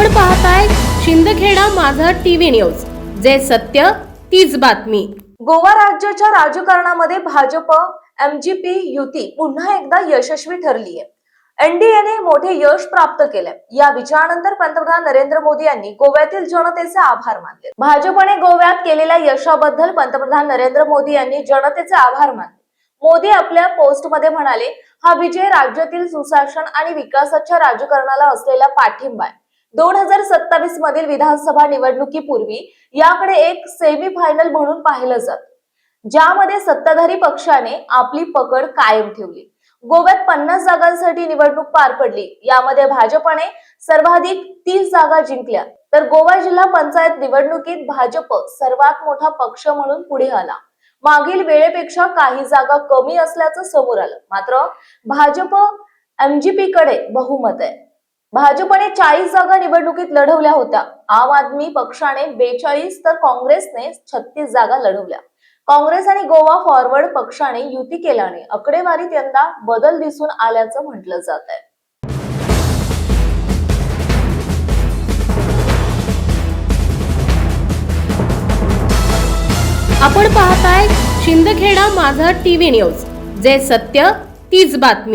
आपण पाहताय शिंदखेडा माझा टीव्ही न्यूज. जे सत्य तीच बातमी. गोवा राज्याच्या राजकारणामध्ये भाजप एमजीपी युती पुन्हा एकदा यशस्वी ठरली आहे एनडीएने मोठे यश प्राप्त केले या विजयानंतर पंतप्रधान नरेंद्र मोदी यांनी गोव्यातील जनतेचे आभार मानले. भाजपने गोव्यात केलेल्या यशाबद्दल पंतप्रधान नरेंद्र मोदी यांनी जनतेचे आभार मानले. मोदी आपल्या पोस्टमध्ये म्हणाले हा विजय राज्यातील सुशासन आणि विकासाच्या राजकारणाला असलेला पाठिंबा आहे. दोन हजार सत्तावीस मधील विधानसभा निवडणुकीपूर्वी याकडे एक सेमी फायनल म्हणून पाहिलं जात. ज्यामध्ये सत्ताधारी पक्षाने आपली पकड कायम ठेवली. गोव्यात पन्नास जागांसाठी निवडणूक पार पडली. यामध्ये भाजपने सर्वाधिक तीस जागा जिंकल्या. तर गोवा जिल्हा पंचायत निवडणुकीत भाजप सर्वात मोठा पक्ष म्हणून पुढे आला. मागील वेळेपेक्षा काही जागा कमी असल्याचं समोर आलं. मात्र भाजप एमजीपी कडे बहुमत आहे. भाजपने चाळीस जागा निवडणुकीत लढवल्या होत्या. आम आदमी पक्षाने बेचाळीस तर काँग्रेसने छत्तीस जागा लढवल्या. काँग्रेस आणि गोवा फॉरवर्ड पक्षाने युती केल्याने आकडेवारीत यंदा बदल दिसून आल्याचं म्हटलं जात आहे. आपण पाहताय शिंदखेडा माझा टीव्ही न्यूज. जे सत्य तीच बातमी.